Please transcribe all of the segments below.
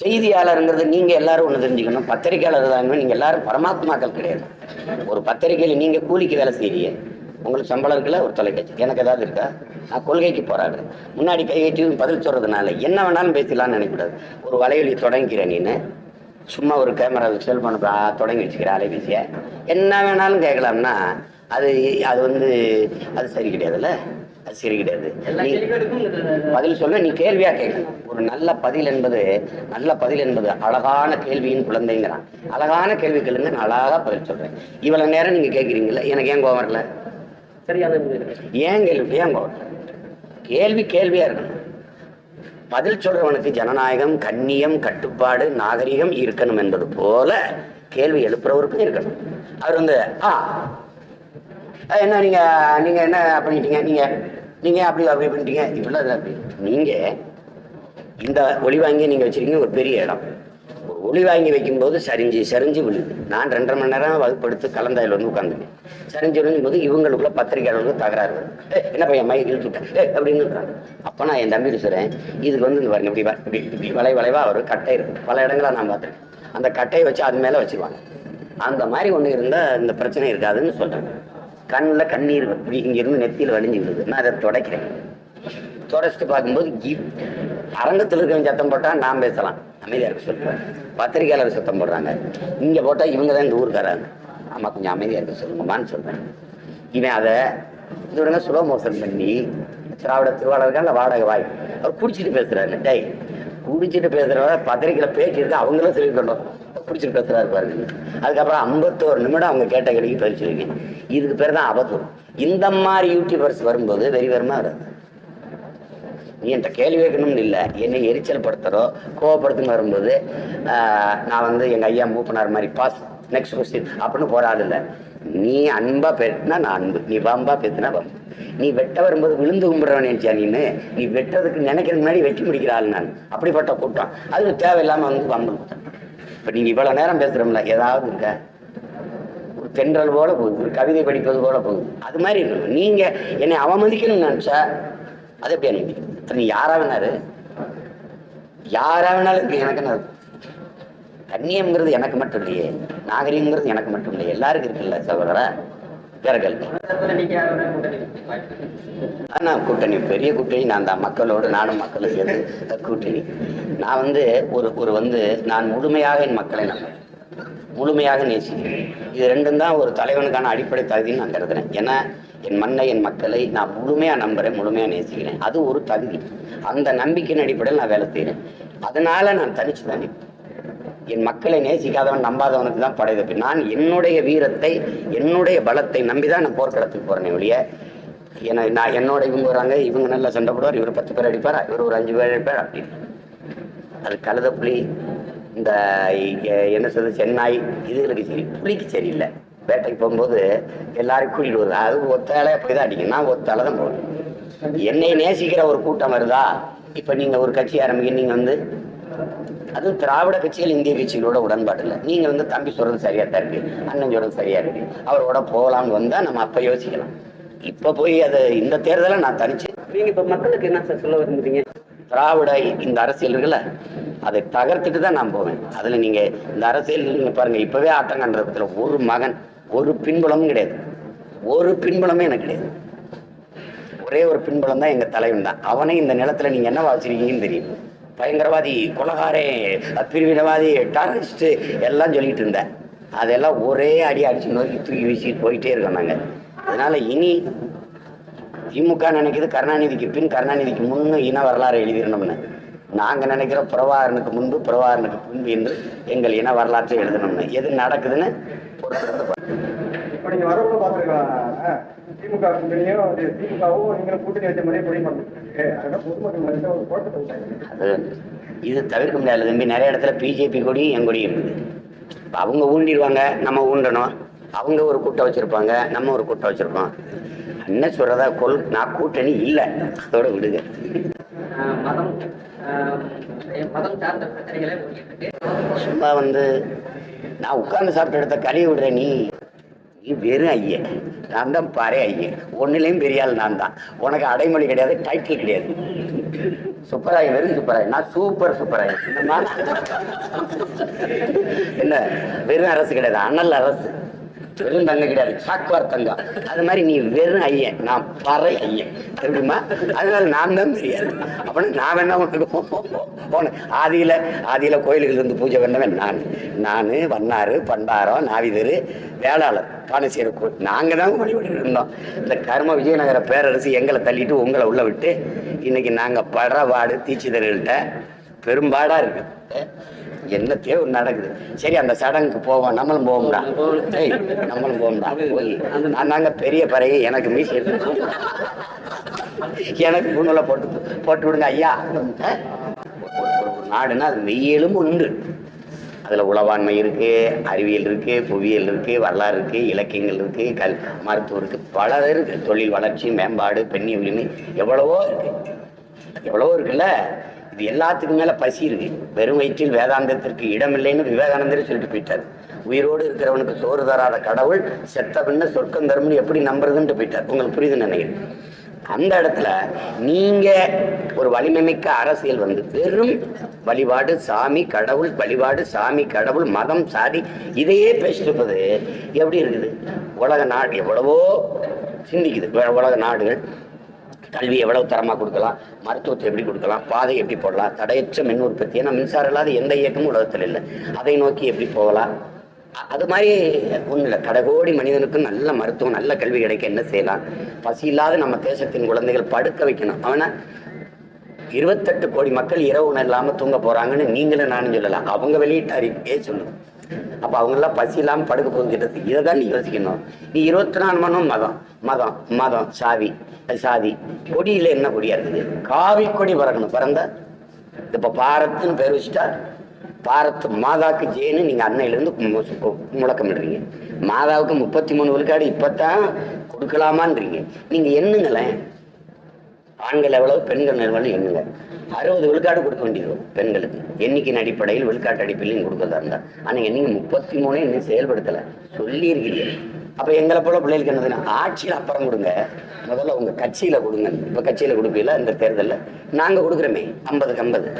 செய்தியாளருங்கிறது நீங்க எல்லாரும் ஒண்ணு தெரிஞ்சுக்கணும். பத்திரிகையாளர் தான் நீங்க எல்லாரும் பரமாத்மாக்கள் கிடையாது. ஒரு பத்திரிகையில நீங்க கூலிக்கு வேலை செய்றீங்க. உங்களுக்கு சம்பளம் இருக்குல்ல ஒரு தொலைக்காட்சி. எனக்கு ஏதாவது இருக்கா? நான் கொள்கைக்கு போராடுறேன் முன்னாடி கை வச்சு பதில் சொல்றதுனால என்ன வேணாலும் பேசலாம்னு நினைக்கக்கூடாது. ஒரு வலைவலி தொடங்கிக்கிறேன் நீனு. சும்மா ஒரு கேமரா பண்ண தொடங்கி வச்சுக்கிற அலைபேசியை. என்ன வேணாலும் கேட்கலாம்னா அது அது வந்து அது சரி கிடையாதுல்ல? அது சரி கிடையாது. பதில் சொல்ல நீ கேள்வியா கேட்கணும் ஒரு நல்ல பதில் என்பது நல்ல பதில் என்பது அழகான கேள்வியின் குழந்தைங்கிறான். அழகான கேள்வி கேளுங்க நான் அழகா பதில் சொல்றேன். இவ்வளவு நேரம் நீங்க கேட்குறீங்கல்ல எனக்கு ஏன் கோவம் வரல? சரியான. ஏன் கேள்வி ஏன் கோவம்? கேள்வி கேள்வியா இருக்கணும். பதில் சொல்றவனுக்கு ஜனநாயகம் கண்ணியம் கட்டுப்பாடு நாகரிகம் இருக்கணும் என்பது போல கேள்வி எழுப்புறவருக்கும் இருக்கணும். அவர் வந்து ஆ என்ன நீங்க நீங்க என்ன பண்ணிட்டீங்க? நீங்க நீங்க அப்படி அப்படி பண்ணிட்டீங்க? இப்படிலாம் இல்லை அப்படி நீங்க இந்த ஒளி வாங்கி நீங்க வச்சிருக்கீங்க ஒரு பெரிய இடம். ஒளி வாங்கி வைக்கும்போது சரிஞ்சு சரிஞ்சு விழுது. நான் ரெண்டரை மணி நேரம் வகுப்படுத்து கலந்தாயில் வந்து உட்காந்துருக்கேன் சரிஞ்சு விழுந்தும் போது இவங்களுக்குள்ள பத்திரிகையாளர்களுக்கு தகராறு என்ன பையன் மைக் இழுத்துட்டேன் அப்படின்னு இருக்காங்க. அப்போ நான் என் தம்பி சொல்கிறேன் இதுக்கு வந்து இந்த பாருங்க இப்படி இப்படி இப்படி வளை வளைவாக ஒரு கட்டை இருக்கும். பல இடங்களாக நான் பார்த்துருக்கேன். அந்த கட்டையை வச்சு அது மேலே வச்சிருவாங்க. அந்த மாதிரி ஒன்று இருந்தால் இந்த பிரச்சனை இருக்காதுன்னு சொல்கிறேன் கண்ணில் கண்ணீர் இப்படி இங்கிருந்து நெத்தியில் வலிஞ்சு விடுது நான் அதை துடைக்கிறேன். தொடச்சிட்டு பார்க்கும்போது இவ்- அரங்கத்தில் இருக்கிறவங்க சத்தம் போட்டால் நான் பேசலாம். அமைதியாக இருக்க சொல்லுவேன் பத்திரிகையாளர் சத்தம் போடுறாங்க. இங்கே போட்டால் இவங்க தான் இந்த ஊருக்காராங்க. ஆமாம் கொஞ்சம் அமைதியாக இருக்க சொல்லுங்கம்மான்னு சொல்கிறேன் இவன் அதை இது விடுங்க ஸ்லோ மோஷன் பண்ணி திராவிட திருவாளர்கள் வாடகை வாய். அவர் குடிச்சிட்டு பேசுகிறாரு டேய் குடிச்சிட்டு பேசுறவர பத்திரிக்கையில் பேச்சு இருக்கு அவங்களும் சொல்லிக்கணும் குடிச்சிட்டு பேசுறாரு பாருங்க. அதுக்கப்புறம் ஐம்பத்தோரு நிமிடம் அவங்க கேட்ட கேள்விக்கு பதிச்சிருக்கீங்க இதுக்கு பேர் தான் அபத்தம் இந்த மாதிரி யூடியூபர்ஸ் வரும்போது வெறி வருமா வருது. நீ என்கிட்ட கேள்வி கேட்கணும்னு இல்லை. என்னை எரிச்சல் படுத்துறோ கோவப்படுத்துன்னு வரும்போது ஆஹ், நான் வந்து எங்கள் ஐயா மூப்பனார் மாதிரி பாஸ் நெக்ஸ்ட் கொஸ்டின் அப்படின்னு போராடல நீ அன்பா பேசினா நான் அன்பு. நீ வம்பா பெத்துனா வம்பு நீ வெட்ட வரும்போது விழுந்து கும்பிடுறவன் நினைச்சா நீனு நீ வெட்டுறதுக்கு நினைக்கிறதுக்கு முன்னாடி வெட்டி முடிக்கிற ஆள் நான். அப்படிப்பட்ட கூட்டம். அது தேவையில்லாம வந்து வம்பு இப்போ நீங்க இவ்வளவு நேரம் பேசுறோம்ல ஏதாவது இருக்க? ஒரு தென்றல் போல போகுது ஒரு கவிதை படிப்பது போல போகுது. அது மாதிரி இருக்கணும். நீங்க என்னை அவமதிக்கணும்னு நினைச்சா அது எப்படி அனுமதிக்கணும் இப்ப நீ யாரா வேணாரு யாரா வேணாலும் எனக்கு என்ன கண்ணியம்ங்கிறது எனக்கு மட்டும் இல்லையே நாகரிகங்கிறது எனக்கு மட்டும் இல்லையே. எல்லாருக்கும் இருக்குல்ல சகோதரா விரகல் கேள்வி கூட்டணி கூட்டணி பெரிய கூட்டணி நான் தான் மக்களோடு நானும் மக்களும் சேர்ந்து கூட்டணி. நான் வந்து ஒரு ஒரு வந்து நான் முழுமையாக என் மக்களை நம்புறேன். முழுமையாக நேசிக்கிறேன். இது ரெண்டும் தான் ஒரு தலைவனுக்கான அடிப்படை தகுதின்னு நான் கருதுறேன். ஏன்னா என் மண்ணை என் மக்களை நான் முழுமையாக நம்புறேன் முழுமையாக நேசிக்கிறேன். அது ஒரு தகுதி. அந்த நம்பிக்கையின் அடிப்படையில் நான் வேலை செய்கிறேன் அதனால நான் தனிச்சு தான் நிற்பேன். என் மக்களை நேசிக்காதவன் நம்பாதவனுக்கு தான் படைதப்பி நான் என்னுடைய வீரத்தை என்னுடைய பலத்தை நம்பி தான் நான் போர்க்களத்துக்கு போறேனே ஒழிய ஏன்னா நான் என்னோட இவங்க வராங்க இவங்க நல்லா சண்டை போடுவார் இவர் பத்து பேர் அடிப்பார் இவர் ஒரு அஞ்சு பேர் அடிப்பார் அப்படின்னு அது கழுத புலி இந்த என்ன சொல்றது சென்னாய் இதுகளுக்கு சரி புலிக்கு சரியில்லை வேட்டைக்கு போகும்போது எல்லாரும் கூட்டிட்டு வருது. அது ஒத்தாலே போய் தான் அடிக்கும். நான் ஒத்தால தான் போவேன். என்னை நேசிக்கிற ஒரு கூட்டம் வருதா? இப்போ நீங்கள் ஒரு கட்சி ஆரம்பிக்க நீங்கள் வந்து அது திராவிட கட்சிகள் இந்திய கட்சிகளோட உடன்பாடு இல்லை. நீங்க வந்து தம்பி சொல்றது சரியா தான் இருக்கு அண்ணன் சொல்றது சரியா இருக்கு. அவரோட போகலாம்னு வந்தா நம்ம அப்ப யோசிக்கலாம். இப்ப போய் அது இந்த தேர்தலை நான் தனிச்சு நீங்க இப்ப மக்களுக்கு என்ன சார் சொல்ல விரும்புறீங்க? திராவிட இந்த அரசியல் இருக்குல்ல அதை தகர்த்துட்டு தான் நான் போவேன். அதுல நீங்க இந்த அரசியல் நீங்க பாருங்க இப்பவே ஆட்டங்கன்றதுல ஒரு மகன் ஒரு பின்புலமும் கிடையாது. ஒரு பின்புலமே எனக்கு கிடையாது. ஒரே ஒரு பின்புலம் தான் எங்க தலைவன் தான். அவனை இந்த நிலத்துல நீங்க என்ன வச்சிருக்கீங்கன்னு தெரியும். பயங்கரவாதி கொலகாரே பிரிவினவாதி டெரரிஸ்ட் எல்லாம் சொல்லிட்டு இருந்தேன் அதெல்லாம் ஒரே அடி அடிச்சு நோக்கி தூக்கி வீசிட்டு போயிட்டே இருக்கோம் நாங்கள் அதனால இனி திமுக நினைக்கிறது கருணாநிதிக்கு பின் கருணாநிதிக்கு முன்னு இன வரலாறு எழுதிடணும்னு. நாங்கள் நினைக்கிற பிரபாகரனுக்கு முன்பு பிரபாகரனுக்கு பின்பு என்று எங்கள் இன வரலாற்றை எழுதணும்னு. எது நடக்குதுன்னு பொறுத்திருந்து திமுக கூட்டணியும் அது திமுகவும் நீங்களும் கூட்டணி வச்ச பொடி பண்ணிருக்கு அதெல்லாம் பொதுமக்கள் ஒரு குழப்பத்தை இது தவிர்க்க முடியாது தம்பி நிறைய இடத்துல பிஜேபி கொடி என் கொடி இருக்குது அவங்க ஊண்டிடுவாங்க நம்ம ஊண்டணும். அவங்க ஒரு கூட்டம் வச்சிருப்பாங்க நம்ம ஒரு கூட்டம் வச்சிருப்போம். என்ன சொல்றதா கொள் நான் கூட்டணி இல்லை. அதோட விடுங்க. ஆஹ் மதம் ஆஹ் மதம் சார்ந்த பிரச்சனைகளை முன்னிட்டு சும்மா வந்து நான் உட்கார்ந்து சாப்பிட்டு எடுத்த கழுவி விடுறேன் நீ. வெறும் ஐயன் நான் தான் பாரு ஐயன் ஒன்றுலேயும் பெரிய ஆள் நான் தான். உனக்கு அடைமொழி கிடையாது டைட்டில் கிடையாது. சூப்பராய் வெறும் சூப்பராய் நான் சூப்பர் சூப்பராய் என்ன? வெறும் அரசு கிடையாது அனல் அரசு. வெறும் தங்கம் கிடையாது. சாக்குவார் தங்கம் அது மாதிரி நீ வெறும் ஐயன். நான் பறை ஐயன். தெரியுமா? அதனால நான் தான் தெரியாது அப்படின்னா நான் என்ன உனக்கு போனேன். ஆதியில ஆதியில கோயிலுக்கு இருந்து பூஜை பண்ணவன் நான். நான் வண்ணாறு பண்டாரம் நாவிதர் வேளாளர் பானசீர கோயில் நாங்கள் தான் வழிபட்டு இருந்தோம். இந்த கர்ம விஜயநகர பேரரசு எங்களை தள்ளிட்டு உங்களை உள்ள விட்டு இன்னைக்கு நாங்கள் படுற வாடு தீட்சிதர்கள்ட்ட பெரும்பாடாக இருக்கு. என்னத்தையோ ஒண்ணு நடக்குது. சரி அந்த சடங்குக்கு போவோம். நம்மளும் போவோம்டா. ஏய், நம்மளும் போவோம்டா. போய். நான் நாங்க பெரிய பறையை எனக்கு மீசி எடுத்து எனக்கு புண்ணுல போட்டு போட்டு விடுங்க ஐயா. நாடுன்னா அது மெய்யலும் உண்டு. அதில் உளவாண்மை இருக்கு அறிவியல் இருக்கு புவியியல் இருக்கு வரலாறு இருக்கு இலக்கியங்கள் இருக்கு கல் மருத்துவம் இருக்கு. பல இருக்கு. தொழில் வளர்ச்சி மேம்பாடு பெண்ணி உரிமை எவ்வளவோ இருக்கு. எவ்வளவோ இருக்குல்ல? இது எல்லாத்துக்கும் மேல பசி இருக்கு. வெறும் வயிற்றில் வேதாந்தத்திற்கு இடமில்லைன்னு விவேகானந்தர் சொல்லிட்டு போயிட்டார். உயிரோடு இருக்கிறவனுக்கு சோறு தராத கடவுள் செத்த பின்ன சொர்க்கம் தரும்னு எப்படி நம்புறதுன்ட்டு போயிட்டார். உங்களுக்கு புரியுதுன்னு நினைக்கிறேன். அந்த இடத்துல நீங்க ஒரு வலிமைமிக்க அரசியல் வந்து வெறும் வழிபாடு சாமி கடவுள் வழிபாடு சாமி கடவுள் மதம் சாதி இதையே பேசிட்டு எப்படி இருக்குது? உலக நாடு எவ்வளவோ சிந்திக்குது. உலக நாடுகள் கல்வி எவ்வளவு தரமாக கொடுக்கலாம் மருத்துவத்தை எப்படி கொடுக்கலாம் பாதை எப்படி போடலாம் தடையற்ற மின் உற்பத்தி ஏன்னா மின்சாரம் இல்லாத எந்த இயக்கமும் உலகத்தில் இல்லை. அதை நோக்கி எப்படி போகலாம்? அது மாதிரி ஒன்றும் இல்லை. கடகோடி மனிதனுக்கும் நல்ல மருத்துவம் நல்ல கல்வி கிடைக்க என்ன செய்யலாம்? பசி இல்லாத நம்ம தேசத்தின் குழந்தைகள் படுக்க வைக்கணும். அவனை இருபத்தெட்டு கோடி மக்கள் இரவு உணவு இல்லாம தூங்க போறாங்கன்னு நீங்களும் நானும் சொல்லலாம். அவங்க வெளியிட்ட அறிக்கையே சொல்லுது? அப்ப அவங்க எல்லாம் பசி இல்லாம படுக்க போகிறது இதை தான் நீ யோசிக்கணும். நீ இருபத்தி நாலு மணி மதம் மதம் மதம் சாவி சாதி. கொடியில என்ன கொடியா இருக்குது? காவி கொடி பறக்கணும். பறந்த? இப்ப பாரத்துன்னு பேர் வச்சுட்டா பாரத் மாதாக்கு ஜேன்னு நீங்க அன்னையிலேருந்து முழக்கம் இடுறீங்க. மாதாவுக்கு முப்பத்தி மூணு விழுக்காடு இப்பதான் கொடுக்கலாமான்றீங்க. நீங்க என்னங்களேன் ஆண்கள் எவ்வளவு பெண்கள் எவ்வளவு எண்ணுங்க அறுபது விழுக்காடு கொடுக்க வேண்டியது பெண்களுக்கு. எண்ணிக்கையின் அடிப்படையில் விழுக்காட்டு அடிப்படையில் கொடுக்கறதா இருந்தா. ஆனா நீங்க முப்பத்தி மூணு இன்னும் செயல்படுத்தல. சொல்லிருக்கீங்க அப்ப எங்களை போல பிள்ளைகளுக்கு என்னதுன்னா ஆட்சியில் அப்புறம் கொடுங்க. முதல்ல உங்க கட்சியில கொடுங்க. இப்ப கட்சியில கொடுப்பீங்களா? இந்த தேர்தலில்? நாங்க கொடுக்குறோமே. ஐம்பதுக்கு ஐம்பது.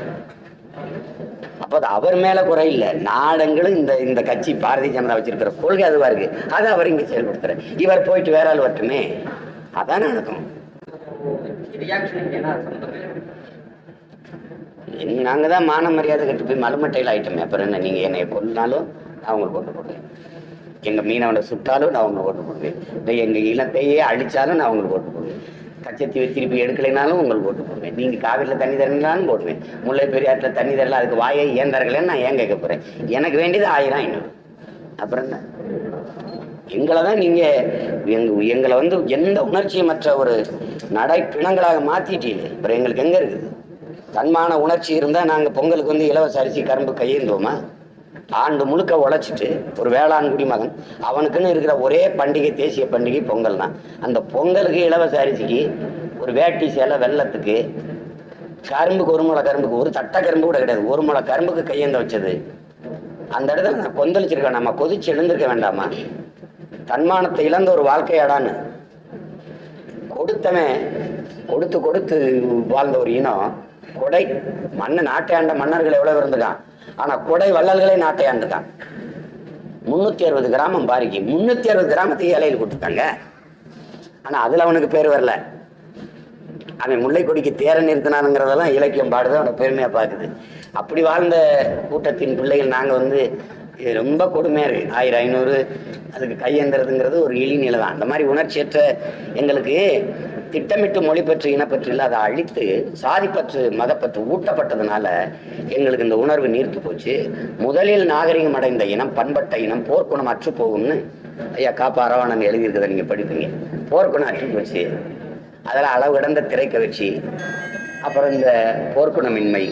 அப்போ அது அவர் மேல குறை இல்லை. நாடங்களும் இந்த இந்த கட்சி பாரதிய ஜனதா வச்சிருக்கிற கொள்கை அதுவா இருக்கு. அதை அவர் இங்க செயல்படுத்துற இவர் போயிட்டு வேற ஆள் வரட்டுமே. அதான் நடக்கும். நாங்கள் நாங்க தான் மான மரியாதை கட்டு போய் மலமட்டையில் ஆயிட்டோமே. அப்புறம் என்ன நீங்க என்னை கொல்லாலும் நான் அவங்களுக்கு ஓட்டு போடுவேன். எங்க மீனவனை சுட்டாலும் நான் அவங்களுக்கு ஓட்டு போடுவேன். இல்லை எங்க இனத்தையே அழிச்சாலும் நான் அவங்களுக்கு ஓட்டு போடுவேன். கச்சத்தீவை திருப்பி எடுக்கலைனாலும் உங்களுக்கு ஓட்டு போடுவேன். நீங்கள் காவிரியில் தண்ணி தரீங்களாலும் போடுவேன். முல்லை பெரியாற்றில் தண்ணி தரல அதுக்கு வாயை ஏன் தரலன்னு நான் ஏன் கேட்க போகிறேன் எனக்கு வேண்டியது ஆயிரம் ஐநூறு. அப்புறம் என்ன? எங்களை தான் நீங்கள் எங்க எங்களை வந்து எந்த உணர்ச்சியமற்ற ஒரு நடை பிணங்களாக மாத்திட்டீங்க? அப்புறம் எங்களுக்கு எங்கே இருக்குது? தன்மான உணர்ச்சி இருந்தால் நாங்கள் பொங்கலுக்கு வந்து இலவச அரிசி கரும்பு கையேந்தோமா ஆண்டு முழுக்க உழைச்சிட்டு ஒரு வேளாண் குடிமகன் அவனுக்குன்னு இருக்கிற ஒரே பண்டிகை தேசிய பண்டிகை பொங்கல் தான். அந்த பொங்கலுக்கு இலவச அரிசிக்கு ஒரு வேட்டி சேலை வெள்ளத்துக்கு கரும்புக்கு ஒரு முளை கரும்புக்கு ஒரு தட்டை கரும்பு கூட கிடையாது ஒரு முளை கரும்புக்கு கையேந்த வச்சது. அந்த இடத்துல நான் கொந்தளிச்சிருக்கேன் நம்ம கொதிச்சு எழுந்திருக்க வேண்டாமா? தன்மானத்தை இழந்த ஒரு வாழ்க்கையாடான்னு. கொடுத்தவன் கொடுத்து கொடுத்து வாழ்ந்த ஒரு இனம் கொடை. மண்ணு நாட்டை ஆண்ட மன்னர்கள் எவ்வளவு இருந்துக்கான் ஆனா கொடை வள்ளல்களே நாட்டை முன்னூத்தி அறுபது கிராமம் பாரிக்கு முன்னூத்தி அறுபது கிராமத்தையும் இலையில் கொடுத்துட்டாங்க. ஆனா அதுல அவனுக்கு பேர் வரல. அவன் முல்லை கொடிக்கு தேர நிறுத்தினானுங்கிறதெல்லாம் இலக்கியம் பாடுது அவனை பெருமையா பார்க்குது. அப்படி வாழ்ந்த கூட்டத்தின் பிள்ளைகள் நாங்க வந்து இது ரொம்ப கொடுமையாக இருக்குது ஆயிரம் ஐநூறு அதுக்கு கையேந்துறதுங்கிறது ஒரு இழிநிலை தான். அந்த மாதிரி உணர்ச்சியற்ற எங்களுக்கு திட்டமிட்டு மொழிப்பற்று இனப்பற்று இல்லை அதை அழித்து சாதிப்பற்று மதப்பற்று ஊட்டப்பட்டதுனால எங்களுக்கு இந்த உணர்வு நீர்த்து போச்சு. முதலில் நாகரிகம் அடைந்த இனம் பண்பட்ட இனம் போர்க்குணம் அற்று போகும்னு ஐயா காப்பா அரவாணன் எழுதியிருக்கிறத நீங்கள் படிப்பீங்க. போர்க்குணம் அற்று போச்சு. அதில் அளவு கடந்த திரைக்க அப்புறம் இந்த போர்க்குணமின்மை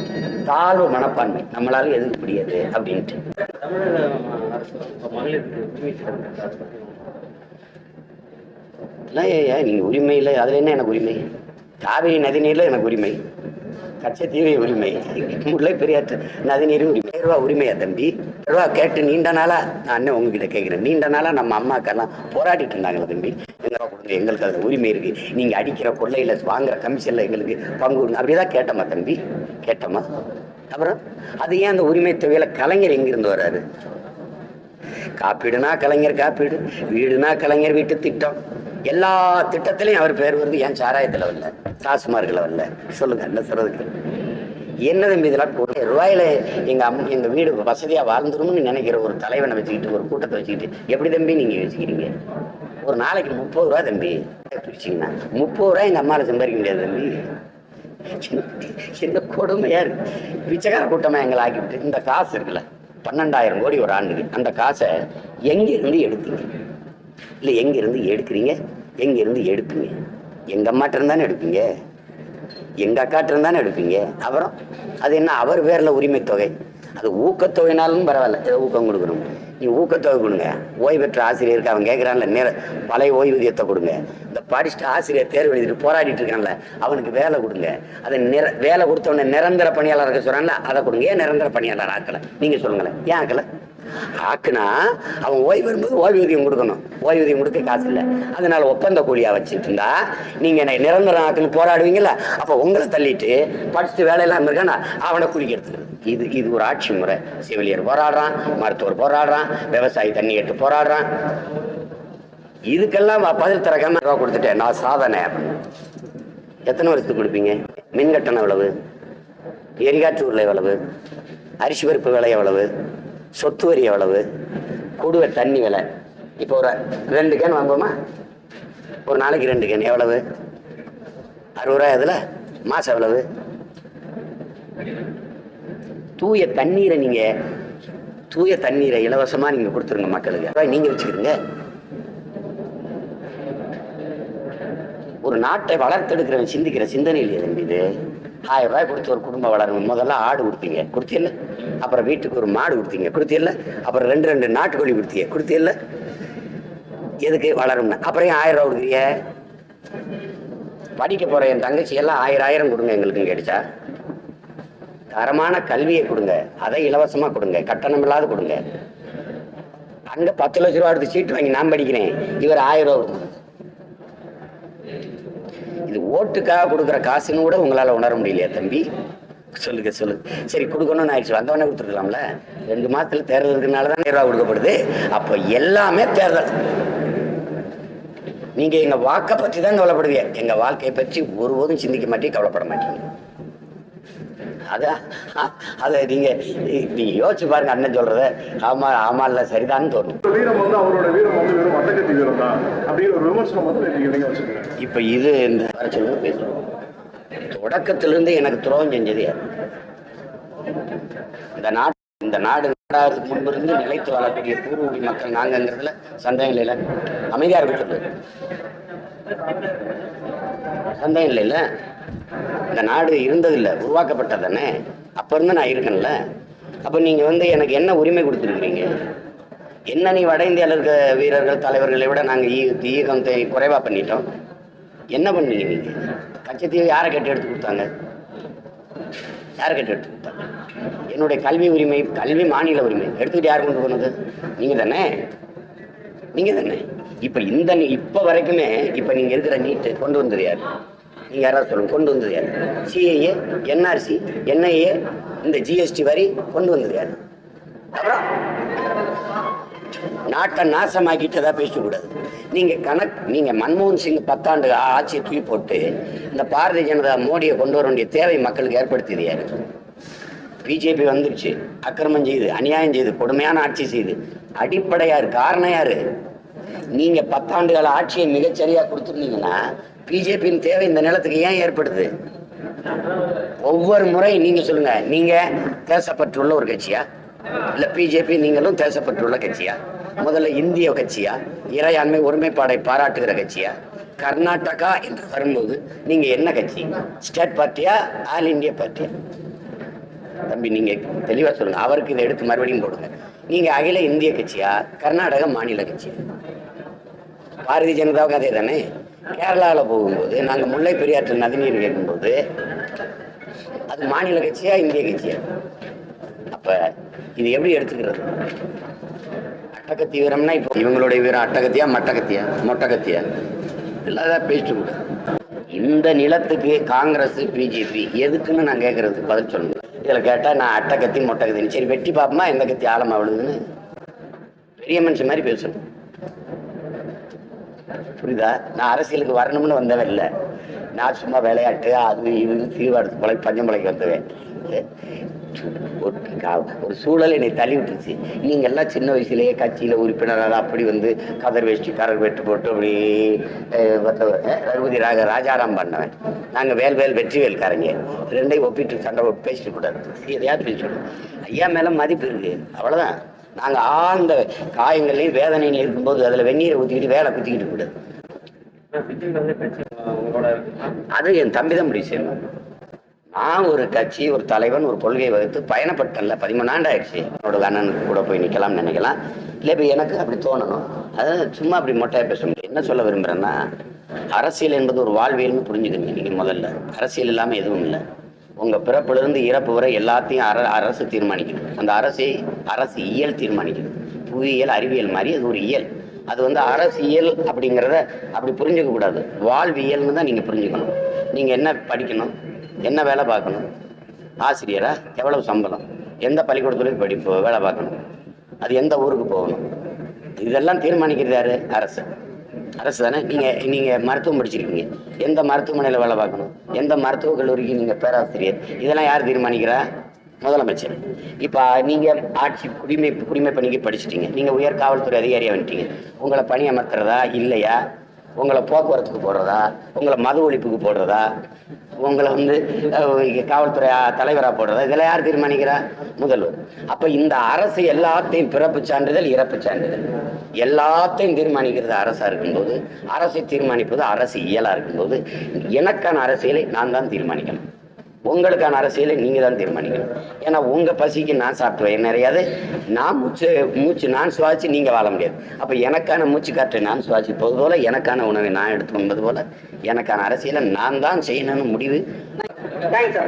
தாழ்வு மனப்பான்மை நம்மளால எதுக்கு முடியாது அப்படின்ட்டு. தமிழக உரிமை இல்லை அதுல அதில் என்ன எனக்கு உரிமை? காவிரி நதிநீரில் எனக்கு உரிமை. கச்சத்தீவை உரிமை. முல்லை பெரியாற்று நதிநீர் உரிமை. ரூபா உரிமையா தம்பி? ரூபா கேட்டு நீண்ட நாளா நான் அண்ணன் உங்ககிட்ட கேட்குறேன் நீண்ட நாளா நம்ம அம்மாக்கெல்லாம் போராடிட்டு இருந்தாங்களே தம்பி. எங்க கொடுங்க. எங்களுக்கு அதில் உரிமை இருக்கு. நீங்க அடிக்கிற கொள்ளையில வாங்குற கமிஷன்ல எங்களுக்கு பங்கு கொடுங்க. அப்படிதான் கேட்டோமா தம்பி. கேட்டோமா அப்புறம் அது ஏன் அந்த உரிமை தொகையில கலைஞர் எங்கிருந்து வராரு காப்பீடுனா கலைஞர் காப்பீடு வீடுனா கலைஞர் வீட்டு திட்டம். எல்லா திட்டத்திலையும் அவர் பேர் வருது. ஏன் சாராயத்தில் வரல? டாஸ்மார்க்கில் வரல? சொல்லுங்க என்ன சொல்றதுக்கு? என்ன தம்பி இதெல்லாம் கோடி ரூபாயில எங்க அம் எங்க வீடு வசதியா வாழ்ந்துரும்னு நினைக்கிற ஒரு தலைவனை வச்சுக்கிட்டு ஒரு கூட்டத்தை வச்சுக்கிட்டு எப்படி தம்பி நீங்க யோசிக்கிறீங்க? ஒரு நாளைக்கு முப்பது ரூபா தம்பி. பிரிச்சிங்கன்னா முப்பது ரூபா எங்கள் அம்மாவில் சம்பாதிக்க முடியாது தம்பி. என்ன கொடுமையாக இருக்கு. பிச்சைக்கார கூட்டமாக எங்களை ஆக்கிவிட்டு இந்த காசு இருக்குல்ல பன்னெண்டாயிரம் கோடி ஒரு ஆண்டுக்கு அந்த காசை எங்கேருந்து எடுத்தீங்க? இல்லை எங்கேருந்து எடுக்கிறீங்க? எங்கேருந்து எடுப்பீங்க? எங்கள் அம்மாட்ட இருந்தானே எடுப்பீங்க? எங்கள் அக்காட்ட இருந்தானே எடுப்பீங்க? அப்புறம் அது என்ன அவர் பேரில் உரிமை தொகை அது ஊக்கத்தொகைனாலும் பரவாயில்ல ஏதோ ஊக்கம் கொடுக்குறோம் நீ ஊக்கத்தொகை கொடுங்க. ஓய்வு பெற்ற ஆசிரியருக்கு அவன் கேட்குறான்ல நேர பழைய ஓய்வூதியத்தை கொடுங்க. இந்த படிச்சுட்டு ஆசிரியர் தேர்வு எழுதிட்டு போராடிட்டு இருக்கான்ல அவனுக்கு வேலை கொடுங்க. அதை நிர வேலை கொடுத்தவன நிரந்தர பணியாளர் இருக்க சொல்கிறான்ல அதை கொடுங்க. ஏன் நிரந்தர பணியாளர் ஆக்கல? நீங்க சொல்லுங்களேன். ஏன் ஆக்கல? ஆக்குனா அவன் ஓய்வு வரும்போது ஓய்வூதியம் கொடுக்கணும். ஓய்வூதியம் கொடுக்க காசு இல்லை. அதனால ஒப்பந்த கூலியாக வச்சுட்டு இருந்தா நீங்க என்னை நிரந்தரம் ஆக்குன்னு போராடுவீங்களா அப்ப உங்களை தள்ளிட்டு படிச்சுட்டு வேலையெல்லாம் இருக்கானா? அவனை குளிக்கிறது இது இது ஒரு ஆட்சி முறை. செவிலியர் போராடுறான் மருத்துவர் போராடுறான் விவசாயி தண்ணி எட்டு போராடுறான். இதுக்கெல்லாம் பதில் திறக்காம ரூபா கொடுத்துட்டேன். நான் சாதனை. எத்தனை வருஷத்துக்கு கொடுப்பீங்க? மின் கட்டணம் எவ்வளவு? எரிகாற்று உள்ள எவ்வளவு? அரிசி பருப்பு விலை எவ்வளவு? சொத்து வரி எவ்வளவு? குடுவை தண்ணி விலை. இப்போ ஒரு ரெண்டு கேன் வாங்குவோமா? ஒரு நாளைக்கு ரெண்டு கேன் எவ்வளவு? அறுபது ரூபாய் அதில் மாதம் எவ்வளவு? தூய தண்ணீரை நீங்கள் தூய தண்ணீரை இலவசமாக நீங்கள் கொடுத்துருங்க மக்களுக்கு. நீங்கள் வச்சுக்கிறீங்க. ஒரு நாட்டை வளர்த்தெடுக்கிறவன் சிந்திக்கிற சிந்தனை இல்லையா ஆயிரம் ரூபாய் கொடுத்து ஒரு குடும்பம் வளரும் முதல்ல ஆடு கொடுத்தீங்க கொடுத்தியல்ல அப்புறம் வீட்டுக்கு ஒரு மாடு கொடுத்தீங்க கொடுத்தியல்ல அப்புறம் ரெண்டு ரெண்டு நாட்டுக்கோழி கொடுத்தீங்க கொடுத்தியல்ல எதுக்கு வளரும்னு? அப்புறம் ஏன் ஆயிரம் ரூபா கொடுக்குறீங்க படிக்க போற என் தங்கச்சி எல்லாம் ஆயிரம் ஆயிரம் கொடுங்க எங்களுக்கும் கிடைச்சா தரமான கல்வியை கொடுங்க அதை இலவசமா கொடுங்க கட்டணம் இல்லாத கொடுங்க. அங்க பத்து லட்ச ரூபா எடுத்து சீட்டு வாங்கி நான் படிக்கிறேன் இவர் ஆயிரம் ரூபா கொடுங்க. ஓட்டுக்காக கொடுக்குற காசுன்னு கூட உங்களால உணர முடியலையா தம்பி. சொல்லுங்க சொல்லுங்க சரி கொடுக்கணும்னு ஆயிடுச்சு. வந்தவொடனே கொடுத்துருக்கலாம்ல. ரெண்டு மாசத்துல தேர்தல் இருக்கிறதுனால தான் ரூபா கொடுக்கப்படுது. அப்போ எல்லாமே தேர்தல். நீங்க எங்க வாக்கை பற்றி தான் கவலைப்படுவீங்க. எங்க வாழ்க்கையை பற்றி ஒருபோதும் சிந்திக்க மாட்டீங்க கவலைப்பட மாட்டீங்க. அதை யோசிச்சு பாருங்க அண்ணன் சொல்றத. ஆமா ஆமா இல்ல சரிதான்னு தோணும். வீரம் வந்து அவரோட வீரம் வந்து வெறும் அட்டகத்தி வீரம் தான். அப்படிங்கிற ஒரு விமர்சனம் வந்து இப்ப இது இந்த சொல்லுங்க பேசுவோம் தொடக்கத்திலிருந்து எனக்கு துரோகம் செஞ்சது யார்? இந்த நாடு இந்த நாடு நாடாவதுக்கு முன்பிருந்து நிலைத்து வாழக்கூடிய பூர்வகுடி மக்கள் நாங்கங்கிறதுல சந்தேகம் இல்லைல்ல. அமைதியா இருக்கிறது சந்தேகம் இல்லைல்ல. இந்த நாடு இருந்ததில்லை உருவாக்கப்பட்டது தானே அப்ப இருந்து நான் இருக்கேன்ல. அப்ப நீங்க வந்து எனக்கு என்ன உரிமை கொடுத்துருக்கீங்க என்ன நீ வட இந்தியாவில் இருக்க வீரர்கள் தலைவர்களை விட நாங்கள் ஈ- ஈகத்தை குறைவா பண்ணிட்டோம்? என்ன பண்ணீங்க நீங்க? கச்சத்தீவு யாரை கேட்டு எடுத்து கொடுத்தாங்க? யாரை கேட்டு எடுத்து என்னுடைய கல்வி உரிமை கல்வி மாநில உரிமை. எடுத்துக்கிட்டு யார் கொண்டு போனது? நீங்கள் தானே? நீங்கள் தானே? இப்போ இந்த நீ- வரைக்குமே இப்போ நீங்கள் இருக்கிற நீட்டு கொண்டு வந்தது யார்? நீங்கள் யாராவது சொல்லுங்க கொண்டு வந்தது யார்? சிஏஏ என்ஆர்சி என்ஐஏ இந்த ஜிஎஸ்டி வரி கொண்டு வந்தது யார்? அப்புறம் நாட்டை நாசமாக்கிட்டு தான் பேசக்கூடாது. நீங்கள் கணக்கு நீங்கள் மன்மோகன் சிங் பத்தாண்டு ஆட்சியை தூக்கி போட்டு இந்த பாரதிய ஜனதா மோடியை கொண்டு வர வேண்டிய தேவை மக்களுக்கு ஏற்படுத்தியது யாரு? பிஜேபி வந்துருச்சு. அக்கிரமம் செய்து அநியாயம் செய்து கொடுமையான ஆட்சி செய்து. அடிப்படையார் காரணம் யாரு? நீங்க பத்தாண்டு கால ஆட்சியை மிகச்சரியா கொடுத்துருந்தீங்கன்னா பிஜேபியின் தேவை இந்த நிலத்துக்கு ஏன் ஏற்படுது? ஒவ்வொரு முறை நீங்க சொல்லுங்க. நீங்க தேசப்பற்றுள்ள ஒரு கட்சியா? இல்ல பிஜேபி நீங்களும் தேசப்பட்டுள்ள கட்சியா? முதல்ல இந்திய கட்சியா? இறையாண்மை ஒருமைப்பாடை பாராட்டுகிற கட்சியா? கர்நாடகா என்று வரும்போது நீங்க என்ன கட்சி? ஸ்டேட் பார்ட்டியா? ஆல் இந்தியா பார்ட்டியா? தம்பி நீங்க தெளிவா சொல்லுங்க. அவருக்கு இதை எடுத்து மறுபடியும் போடுங்க. நீங்க அகில இந்திய கட்சியா? கர்நாடக மாநில கட்சியா? பாரதிய ஜனதாவுக்கு அதே தானே? கேரளாவில் போகும்போது நாங்கள் முல்லை பெரியாற்றில் நதிநீர் கேட்கும்போது அது மாநில கட்சியா இந்திய கட்சியா? அப்ப இது எப்படி எடுத்துக்கிறது? அட்டகத்தி வீரம்னா இப்போ இவங்களுடைய வீரம் அட்டகத்தியா மட்டகத்தியா? மொட்டகத்தியா? இல்லாத பேசிட்டு கூட இந்த நிலத்துக்கு காங்கிரஸ் பிஜேபி எதுக்குன்னு நான் கேட்கறதுக்கு பதில் சொல்லணும். இதில் கேட்டால் நான் அட்டகத்தி மொட்டகத்தின்னு சரி வெட்டி பார்ப்போமா எந்த கத்தி ஆழமாக விழுதுன்னு? பெரிய மனுஷன் மாதிரி பேசணும் புரியுதா? நான் அரசியலுக்கு வரணும்னு வந்தவன் இல்லை. நான் சும்மா விளையாட்டு அது இது தீவாடு பழை பஞ்சமலைக்கு வந்தவன் ஒரு சூழல் என்னை தள்ளி விட்டுருச்சு நீங்க எல்லாம் சின்ன வயசுலயே கட்சியில உறுப்பினராக அப்படி வந்து கதர் வேஷ்டி கரர் வெட்டு போட்டு அப்படி ரகுபதி ராக ராஜாராம் பண்ணவன். நாங்க வேல் வேல் வெற்றிவேல்காரங்க. ரெண்டையும் ஒப்பிட்டு சண்டை பேசிட்டு கூடாது எதையாவது பேசிட்டு ஐயா மேல மதிப்பு இருக்கு. அவ்வளவுதான். நாங்க ஆழ்ந்த காயங்கள்லையும் வேதனையில இருக்கும்போது அதுல வெந்நீரை ஊத்திக்கிட்டு வேலை குத்திக்கிட்டு கூடாது. அது என் தம்பி தான் முடிவு செய்யணும் நான் ஒரு கட்சி ஒரு தலைவன் ஒரு கொள்கையை வகுத்து பயணப்பட்டேன்ல பதிமூணு ஆண்டு ஆயிடுச்சு என்னோட அண்ணனுக்கு கூட போய் நிற்கலாம்னு நினைக்கலாம். இல்லை இப்போ எனக்கு அப்படி தோணணும். அதாவது சும்மா அப்படி மொட்டையாக பேச முடியும் என்ன சொல்ல விரும்புகிறேன்னா அரசியல் என்பது ஒரு வாழ்வியல்னு புரிஞ்சுக்கணும் நீங்கள் முதல்ல. அரசியல் இல்லாமல் எதுவும் இல்லை. உங்கள் பிறப்பிலிருந்து இறப்பு வரை எல்லாத்தையும் அர அரசு தீர்மானிக்கணும் அந்த அரசை அரசு இயல் தீர்மானிக்கணும் புவியியல் அறிவியல் மாதிரி அது ஒரு இயல். அது வந்து அரசியல் அப்படிங்கிறத அப்படி புரிஞ்சுக்க கூடாது. வாழ்வியல்னு தான் நீங்கள் புரிஞ்சுக்கணும். நீங்கள் என்ன படிக்கணும்? என்ன வேலை பார்க்கணும்? ஆசிரியரா? எவ்வளவு சம்பளம்? எந்த பள்ளிக்கூடத்துல படிப்பு வேலை பார்க்கணும். அது எந்த ஊருக்கு போகணும்? இதெல்லாம் தீர்மானிக்கிறது யாரு? அரசு. அரசு தானே? நீங்கள் நீங்கள் மருத்துவம் படிச்சிருக்கீங்க. எந்த மருத்துவமனையில் வேலை பார்க்கணும்? எந்த மருத்துவக் கல்லூரிக்கு நீங்கள் பேராசிரியர்? இதெல்லாம் யார் தீர்மானிக்கிறா? முதலமைச்சர். இப்போ நீங்கள் ஆட்சி குடிமை குடிமை பணிக்கு படிச்சிட்டீங்க. நீங்கள் உயர் காவல்துறை அதிகாரியாக வந்துட்டீங்க. உங்களை பணி அமர்த்துறதா இல்லையா? உங்களை போக்குவரத்துக்கு போடுறதா? உங்களை மது ஒழிப்புக்கு போடுறதா? உங்களை வந்து காவல்துறை தலைவராக போடுறதா? இதெல்லாம் யார் தீர்மானிக்கிறா? முதல்வர். அப்போ இந்த அரசு எல்லாத்தையும் பிறப்பு சான்றிதழ் இறப்பு சான்றிதழ். எல்லாத்தையும் தீர்மானிக்கிறது அரசாக இருக்கும்போது அரசை தீர்மானிப்பது அரசு இயலாக இருக்கும்போது எனக்கான அரசியலை நான் தான் தீர்மானிக்கணும். உங்களுக்கான அரசியலை நீங்கள் தான் தீர்மானிக்கணும். ஏன்னா உங்கள் பசிக்கு நான் சாப்பிட்டு நிறையாது நான் மூச்சு மூச்சு நான் சுவாச்சு நீங்கள் வாழ முடியாது. அப்போ எனக்கான மூச்சு காற்றை நான் சுவாசிப்பது போல் எனக்கான உணவை நான் எடுத்து உண்பது போல் எனக்கான அரசியலை நான் தான் செய்யணும்னு முடிவு. தேங்க்ஸ்